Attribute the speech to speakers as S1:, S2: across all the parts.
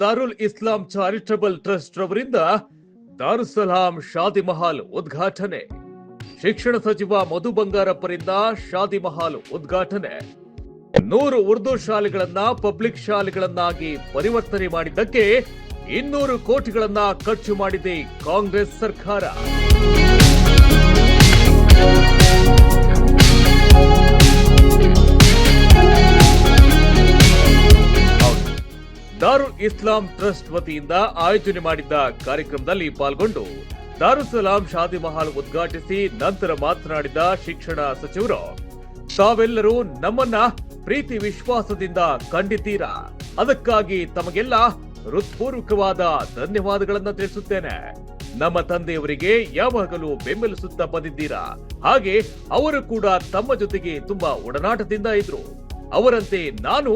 S1: Darul Islam charitable trust ರವರಿಂದ ದಾರುಸಲಾಂ ಶಾದಿ ಮಹಾಲ್ ಉದ್ಘಾಟನೆ. ಶಿಕ್ಷಣ ಸಚಿವ ಮಧು ಬಂಗಾರಪ್ಪರಿಂದ ಶಾದಿ ಮಹಾಲ್ ಉದ್ಘಾಟನೆ. ನೂರು ಉರ್ದು ಶಾಲೆಗಳನ್ನ ಪಬ್ಲಿಕ್ ಶಾಲೆಗಳನ್ನಾಗಿ ಪರಿವರ್ತನೆ ಮಾಡಿದ್ದಕ್ಕೆ ಇನ್ನೂರು ಕೋಟಿಗಳನ್ನ ಖರ್ಚು ಮಾಡಿದೆ ಕಾಂಗ್ರೆಸ್ ಸರ್ಕಾರ. ದಾರುಲ್ ಇಸ್ಲಾಂ ಟ್ರಸ್ಟ್ ವತಿಯಿಂದ ಆಯೋಜನೆ ಮಾಡಿದ್ದ ಕಾರ್ಯಕ್ರಮದಲ್ಲಿ ಪಾಲ್ಗೊಂಡು ದಾರುಸಲಾಂ ಶಾದಿ ಮಹಲ್ ಉದ್ಘಾಟಿಸಿ ನಂತರ ಮಾತನಾಡಿದ ಶಿಕ್ಷಣ ಸಚಿವರು, ತಾವೆಲ್ಲರೂ ನಮ್ಮನ್ನ ಪ್ರೀತಿ ವಿಶ್ವಾಸದಿಂದ ಕಂಡಿದ್ದೀರಾ? ಅದಕ್ಕಾಗಿ ತಮಗೆಲ್ಲ ಹೃತ್ಪೂರ್ವಕವಾದ ಧನ್ಯವಾದಗಳನ್ನು ತಿಳಿಸುತ್ತೇನೆ. ನಮ್ಮ ತಂದೆಯವರಿಗೆ ಯಾವಾಗಲೂ ಬೆಂಬಲಿಸುತ್ತಾ ಬಂದಿದ್ದೀರಾ? ಹಾಗೆ ಅವರು ಕೂಡ ತಮ್ಮ ಜೊತೆಗೆ ತುಂಬಾ ಒಡನಾಟದಿಂದ ಇದ್ರು. ಅವರಂತೆ ನಾನು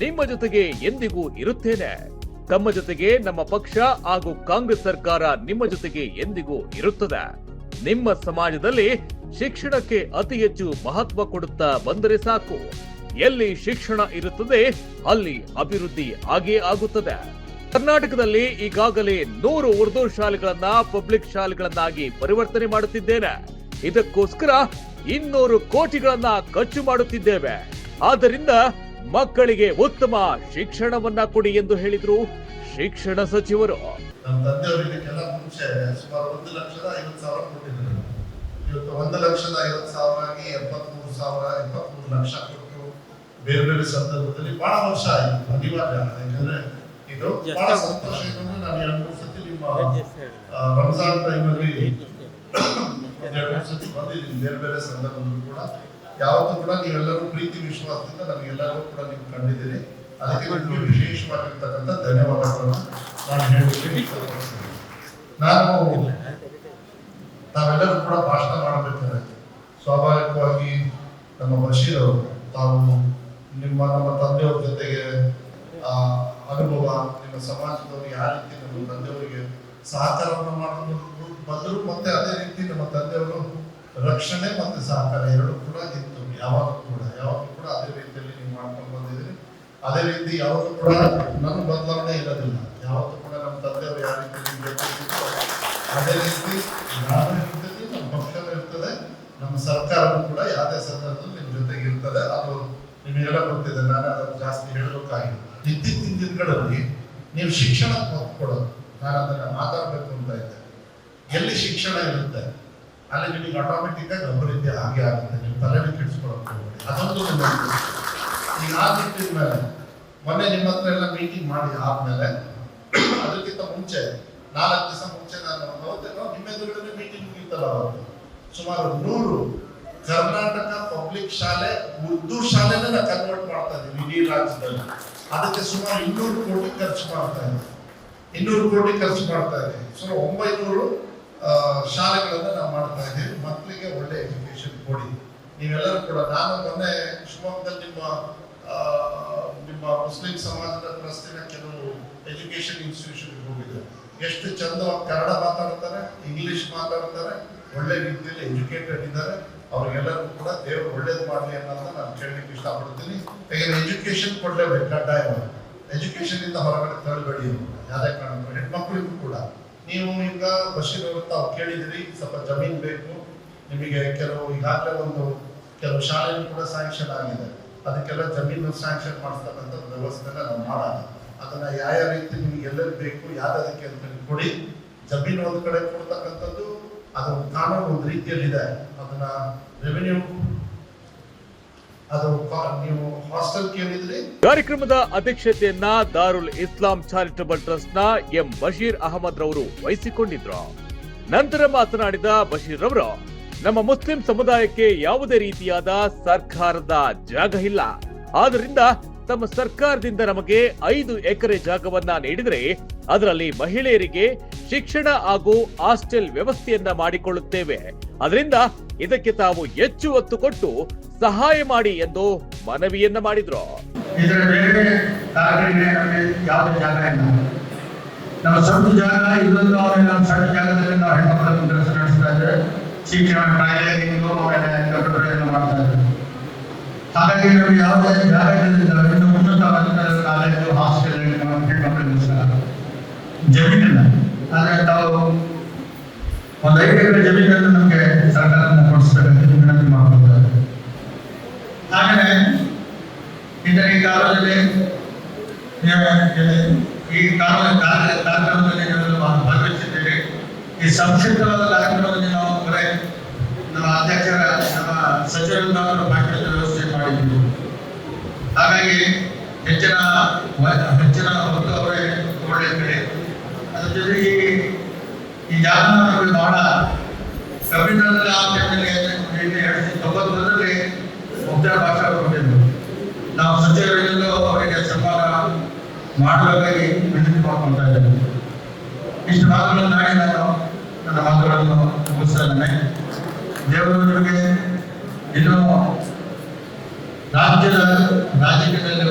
S1: ನಿಮ್ಮ ಜೊತೆಗೆ ಎಂದಿಗೂ ಇರುತ್ತೇನೆ. ತಮ್ಮ ಜೊತೆಗೆ ನಮ್ಮ ಪಕ್ಷ ಹಾಗೂ ಕಾಂಗ್ರೆಸ್ ಸರ್ಕಾರ ನಿಮ್ಮ ಜೊತೆಗೆ ಎಂದಿಗೂ ಇರುತ್ತದೆ. ನಿಮ್ಮ ಸಮಾಜದಲ್ಲಿ ಶಿಕ್ಷಣಕ್ಕೆ ಅತಿ ಹೆಚ್ಚು ಮಹತ್ವ ಕೊಡುತ್ತಾ ಬಂದರೆ ಸಾಕು. ಎಲ್ಲಿ ಶಿಕ್ಷಣ ಇರುತ್ತದೆ, ಅಲ್ಲಿ ಅಭಿವೃದ್ಧಿ ಆಗೇ ಆಗುತ್ತದೆ. ಕರ್ನಾಟಕದಲ್ಲಿ ಈಗಾಗಲೇ ನೂರು ಉರ್ದು ಶಾಲೆಗಳನ್ನ ಪಬ್ಲಿಕ್ ಶಾಲೆಗಳನ್ನಾಗಿ ಪರಿವರ್ತನೆ ಮಾಡುತ್ತಿದ್ದೇನೆ. ಇದಕ್ಕೋಸ್ಕರ ಇನ್ನೂರು ಕೋಟಿಗಳನ್ನ ಖರ್ಚು ಮಾಡುತ್ತಿದ್ದೇವೆ. ಆದ್ದರಿಂದ ಮಕ್ಕಳಿಗೆ ಉತ್ತಮ ಶಿಕ್ಷಣವನ್ನ ಕೊಡಿ ಎಂದು ಹೇಳಿದ್ರು ಶಿಕ್ಷಣ ಸಚಿವರು.
S2: ನಮ್ಮ ತಂದೆಯವರಿಗೆಲ್ಲ ಮುಂಚೆ ಸುಮಾರು ಒಂದು ಲಕ್ಷದ ಐವತ್ತು ಸಾವಿರ ಕೊಟ್ಟಿದ್ರು. ಇವತ್ತು ಒಂದು ಲಕ್ಷದ ಐವತ್ತು ಸಾವಿರ ಆಗಿ ಎಪ್ಪತ್ಮೂರು ಸಾವಿರ ಎಪ್ಪತ್ಮೂರು ಲಕ್ಷ ಕೊಟ್ಟು ಬೇರೆ ಬೇರೆ ಸಂದರ್ಭದಲ್ಲಿ ಬಹಳ ವರ್ಷ ಆಯ್ತು ಅನಿವಾರ್ಯ ಯಾಕಂದ್ರೆ ಇದು ಬಹಳ ಸಂತೋಷ ಏನಂದ್ರೆ ನಾನು ಎರಡು ಮೂರು ಸತಿ ನಿಮ್ಮ ರಂಜಾನ್ ಟೈಮಲ್ಲಿ ಎರಡು ಮೂರು ಸತಿ ಬಂದಿದ್ದೀನಿ. ಬೇರೆ ಬೇರೆ ಸಂದರ್ಭದಲ್ಲೂ ಕೂಡ ಯಾವತ್ತೂ ಕೂಡ ನೀವೆಲ್ಲರೂ ಪ್ರೀತಿ ವಿಶ್ವಾಸದಿಂದ ನಮಗೆಲ್ಲರೂ ಕೂಡ ನೀವು ಕಂಡಿದ್ದೀರಿ. ಅದಕ್ಕೆ ವಿಶೇಷವಾಗಿರ್ತಕ್ಕಂಥ ಧನ್ಯವಾದಗಳನ್ನು ನಾನು ಹೇಳಲಿಕ್ಕೆ ನಾನು ತಾವೆಲ್ಲರೂ ಕೂಡ ಭಾಷಣ ಮಾಡಬೇಕಾದ್ರೆ ಸ್ವಾಭಾವಿಕವಾಗಿ ನಮ್ಮ ಬಶೀರ್ ತಾವು ನಿಮ್ಮ ನಮ್ಮ ತಂದೆಯವ್ರ ಜೊತೆಗೆ ಆ, ಅನುಭವ ನಿಮ್ಮ ಸಮಾಜದವರು ಯಾವ ರೀತಿ ನಮ್ಮ ತಂದೆಯವರಿಗೆ ಸಹಕಾರವನ್ನು ಮಾಡೋದು ಬಂದರು ಮತ್ತೆ ಅದೇ ರೀತಿ ನಮ್ಮ ತಂದೆಯವರು ರಕ್ಷಣೆ ಮತ್ತೆ ಸಹಕಾರ ಎರಡು ಕೂಡ ಇತ್ತು ಯಾವಾಗ ಕೂಡ ಯಾವಾಗ ಕೂಡ ಅದೇ ರೀತಿಯಲ್ಲಿ ನೀವು ಮಾಡ್ಕೊಂಡು ಬಂದಿದ್ದೀರಿ. ಅದೇ ರೀತಿ ಯಾವಾಗಲೂ ಕೂಡ ನನ್ನ ಬದಲಾವಣೆ ಇರೋದಿಲ್ಲ. ಯಾವತ್ತೂ ಕೂಡ ನಮ್ಮ ತಂದೆಯವರು ಯಾವ ರೀತಿ ನಿಮ್ ಅದೇ ರೀತಿ ನಾನು ಇರ್ತೀನಿ, ನಮ್ಮ ಪಕ್ಷನೂ ಇರ್ತದೆ, ನಮ್ಮ ಸರ್ಕಾರವೂ ಕೂಡ ಯಾವುದೇ ಸಂದರ್ಭದಲ್ಲಿ ನಿಮ್ಮ ಜೊತೆಗೆ ಇರ್ತದೆ. ಅದು ನಿಮಗೆಲ್ಲ ಗೊತ್ತಿದೆ ನಾನು ಅದನ್ನು ಜಾಸ್ತಿ ಹೇಳಬೇಕಾಗಿಲ್ಲ ಇತ್ತೀಚಿನ ದಿನಗಳಲ್ಲಿ ನೀವು ಶಿಕ್ಷಣ ಕೊಡೋದು ನಾನು ಅದನ್ನು ಮಾತಾಡಬೇಕು ಅಂತ ಇದ್ದೆ. ಎಲ್ಲಿ ಶಿಕ್ಷಣ ಇರುತ್ತೆ? ಅಲ್ಲಿ ನಿಮಗೆ ಆಟೋಮೆಟಿಕ್ ಆಗಿ ಅಭಿವೃದ್ಧಿ ಹಾಗೆ ಆಗುತ್ತೆ. ನಿಮ್ಮ ಹೋಗ್ಬೇಡಿ ಅದೊಂದು ನಿಮ್ಮದು. ಈಗ ಮೇಲೆ ಮೊನ್ನೆ ನಿಮ್ಮ ಹತ್ರ ಎಲ್ಲ ಮೀಟಿಂಗ್ ಮಾಡಿ ಆದ್ಮೇಲೆ. ಅದಕ್ಕಿಂತ ಮುಂಚೆ, ನಾಲ್ಕು ದಿವಸ ಮುಂಚೆ ನಾನು ಅವತ್ತೇನೋ ನಿಮ್ಮ ಮೀಟಿಂಗ್ ಮುಗಿತಲ್ಲ ಅವತ್ತು. ಸುಮಾರು ನೂರು ಕರ್ನಾಟಕ ಪಬ್ಲಿಕ್ ಶಾಲೆ, ಉರ್ದು ಶಾಲೆನ ನಾವು ಕನ್ವರ್ಟ್ ಮಾಡ್ತಾ ಇದ್ದೀವಿ ಇಡೀ ರಾಜ್ಯದಲ್ಲಿ. ಅದಕ್ಕೆ ಸುಮಾರು ಇನ್ನೂರು ಕೋಟಿ ಖರ್ಚು ಮಾಡ್ತಾ ಇದ್ದೀವಿ ಇನ್ನೂರು ಕೋಟಿ ಖರ್ಚು ಮಾಡ್ತಾ ಸುಮಾರು ಒಂಬೈನೂರು ಶಾಲೆಗಳನ್ನು ನಾವು ಮಾಡ್ತಾ ಮಕ್ಕಳಿಗೆ ಒಳ್ಳೆ ಎಜುಕೇಶನ್ ಕೊಡಿ. ನೀವೆಲ್ಲರೂ ಕೂಡ, ನಾನು ಮೊನ್ನೆ ಶಿವಮೊಗ್ಗದಲ್ಲಿ ನಿಮ್ಮ ನಿಮ್ಮ ಮುಸ್ಲಿಂ ಸಮಾಜದ ಟ್ರಸ್ಟಿನ ಕೆಲವು ಎಜುಕೇಶನ್ ಇನ್ಸ್ಟಿಟ್ಯೂಷನ್ ಹೋಗಿದ್ದೆ. ಎಷ್ಟು ಚಂದ ಕನ್ನಡ ಮಾತಾಡ್ತಾರೆ ಇಂಗ್ಲಿಷ್ ಮಾತಾಡ್ತಾರೆ, ಒಳ್ಳೆ ರೀತಿಯಲ್ಲಿ ಎಜುಕೇಟೆಡ್ ಇದ್ದಾರೆ. ಅವ್ರಿಗೆಲ್ಲರೂ ಕೂಡ ದೇವರು ಒಳ್ಳೇದು ಮಾಡಲಿ ಅನ್ನೋದನ್ನ ನಾನು ಕೇಳಲಿಕ್ಕೆ ಇಷ್ಟಪಡ್ತೀನಿ. ಯಾಕಂದ್ರೆ ಎಜುಕೇಶನ್ ಕೊಡಲೇಬೇಕು ಕಡ್ಡಾಯವಾಗಿ ಎಜುಕೇಶನ್ ಇಂದ ಹೊರಗಡೆ ತಳ್ಳಬೇಡಿ ಯಾವುದೇ ಕಾರಣ ಹೆಣ್ಮಕ್ಳಿಗೂ ಕೂಡ. ನೀವು ಈಗ ಬಶೀರ್ ಕೇಳಿದಿರಿ ಸ್ವಲ್ಪ ಜಮೀನು ಬೇಕು. ನಿಮಗೆ ಕೆಲವು ಈಗಾಗಲೇ ಒಂದು ಕೆಲವು ಶಾಲೆಗಳು ಕೂಡ ಸ್ಯಾಂಕ್ಷನ್ ಆಗಿದೆ. ಅದಕ್ಕೆಲ್ಲ ಜಮೀನು ಸ್ಯಾಂಕ್ಷನ್ ಮಾಡಿಸ್ತಕ್ಕಂಥ ವ್ಯವಸ್ಥೆನ ನಾವು ಮಾಡೋಣ ಅದನ್ನ ಯಾವ ರೀತಿ ನಿಮ್ಗೆ ಎಲ್ಲೆಲ್ಲಿ ಬೇಕು ಅದಕ್ಕೆ ಅಂತ ಕೊಡಿ. ಜಮೀನು ಒಂದು ಕಡೆ ಕೊಡ್ತಕ್ಕಂಥದ್ದು, ಅದು ಕಾನೂನು ಒಂದು ರೀತಿಯಲ್ಲಿದೆ. ಅದನ್ನ ರೆವಿನ್ಯೂ
S1: ಕಾರ್ಯಕ್ರಮದ ಅಧ್ಯಕ್ಷತೆಯನ್ನ ದಾರುಲ್ ಇಸ್ಲಾಂ ಚಾರಿಟಬಲ್ ಟ್ರಸ್ಟ್ನ ಎಂ ಬಶೀರ್ ಅಹಮದ್ ರವರು ವಹಿಸಿಕೊಂಡಿದ್ರು. ನಂತರ ಮಾತನಾಡಿದ ಬಶೀರ್ ರವರು ನಮ್ಮ ಮುಸ್ಲಿಂ ಸಮುದಾಯಕ್ಕೆ ಯಾವುದೇ ರೀತಿಯಾದ ಸರ್ಕಾರದ ಜಾಗ ಇಲ್ಲ. ಆದ್ದರಿಂದ ತಮ್ಮ ಸರ್ಕಾರದಿಂದ ನಮಗೆ ಐದು ಎಕರೆ ಜಾಗವನ್ನ ನೀಡಿದರೆ ಅದರಲ್ಲಿ ಮಹಿಳೆಯರಿಗೆ ಶಿಕ್ಷಣ ಹಾಗೂ ಹಾಸ್ಟೆಲ್ ವ್ಯವಸ್ಥೆಯನ್ನ ಮಾಡಿಕೊಳ್ಳುತ್ತೇವೆ. ಅದರಿಂದ ಇದಕ್ಕೆ ತಾವು ಹೆಚ್ಚು ಒತ್ತು ಕೊಟ್ಟು ಸಹಾಯ ಮಾಡಿ ಎಂದು ಮನವಿಯನ್ನ ಮಾಡಿದ್ರು.
S3: ನಮ್ಮ ಶಿಕ್ಷಣ ಟೈಲರಿಂಗು ಆಮೇಲೆ ಕಂಪ್ಯೂಟರ್ ಮಾಡ್ತಾ ಇದ್ದೇವೆ ಹಾಗಾಗಿ ನಮಗೆ ಯಾವುದೇ ಜಾಗ ಇಲ್ಲದಿದ್ದಾಗ ಇನ್ನು ಉನ್ನತವಾದ ಕಾಲೇಜು ಹಾಸ್ಟೆಲ್ ಹೆಣ್ಮಕ್ಳು ಆದರೆ ತಾವು ಒಂದು ಐದು ಎಕರೆ ಜಮೀನನ್ನು ನಮಗೆ ಸರ್ಕಾರದಿಂದ ಕೊಡಿಸ್ಬೇಕಂತ ವಿನಂತಿ ಮಾಡ್ಕೊಳ್ತಾರೆ ಹಾಗೆಯೇ ಇಂದಿನ ಈ ಕಾಲದಲ್ಲಿ ನೀವು ಈ ಕಾಲ ಕಾರ್ಯ- ಈ ಸಂಕ್ಷಿಪ್ತವಾದ ಕಾರ್ಯಕ್ರಮದಲ್ಲಿ ನಾವು ನಮ್ಮ ಅಧ್ಯಕ್ಷರ, ನಮ್ಮ ಸಚಿವರಿಂದ ಭಾಷಣದ ವ್ಯವಸ್ಥೆ ಹಾಗಾಗಿ ಹೆಚ್ಚಿನ ಹೆಚ್ಚಿನ ಹೊತ್ತು ಅವರೇ ಒಳ್ಳೆ ಅದ್ರ ಜೊತೆಗೆ ಈ- ಜಾಗ ನಮಗೆ ಬಹಳ ಸಾವಿರದ ತೊಂಬತ್ತೊಂದರಲ್ಲಿ ಮುಕ್ತಾಯ ನಾವು ಸಚಿವರಿಂದಲೂ ಅವರಿಗೆ ಸನ್ಮಾನ ಮಾಡಬೇಕಾಗಿ ವಿನಂತಿ ಮಾಡ್ಕೊಳ್ತಾ ಇದ್ದೇವೆ. ಇಷ್ಟು ಮಾತುಗಳನ್ನು ನಾಡಿ ನಾನು ನನ್ನ ಮಾತುಗಳನ್ನು ದೇವರು ನಿಮಗೆ ಇನ್ನು ರಾಜ್ಯದ ರಾಜಕೀಯದಲ್ಲಿ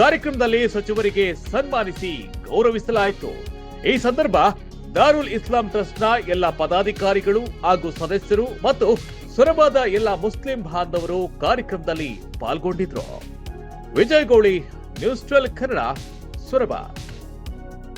S1: ಕಾರ್ಯಕ್ರಮದಲ್ಲಿ ಸಚಿವರಿಗೆ ಸನ್ಮಾನಿಸಿ ಗೌರವಿಸಲಾಯಿತು. ಈ ಸಂದರ್ಭ ದಾರುಲ್ ಇಸ್ಲಾಂ ಟ್ರಸ್ಟ್ನ ಎಲ್ಲ ಪದಾಧಿಕಾರಿಗಳು ಹಾಗೂ ಸದಸ್ಯರು ಮತ್ತು ಸೊರಬಾದ ಎಲ್ಲ ಮುಸ್ಲಿಂ ಬಾಂಧವರು ಕಾರ್ಯಕ್ರಮದಲ್ಲಿ ಪಾಲ್ಗೊಂಡಿದ್ರು ವಿಜಯ್ ಗೌಳಿ, ನ್ಯೂಸ್ ಟ್ವೆಲ್ ಕನ್ನಡ, ಸೊರಬ.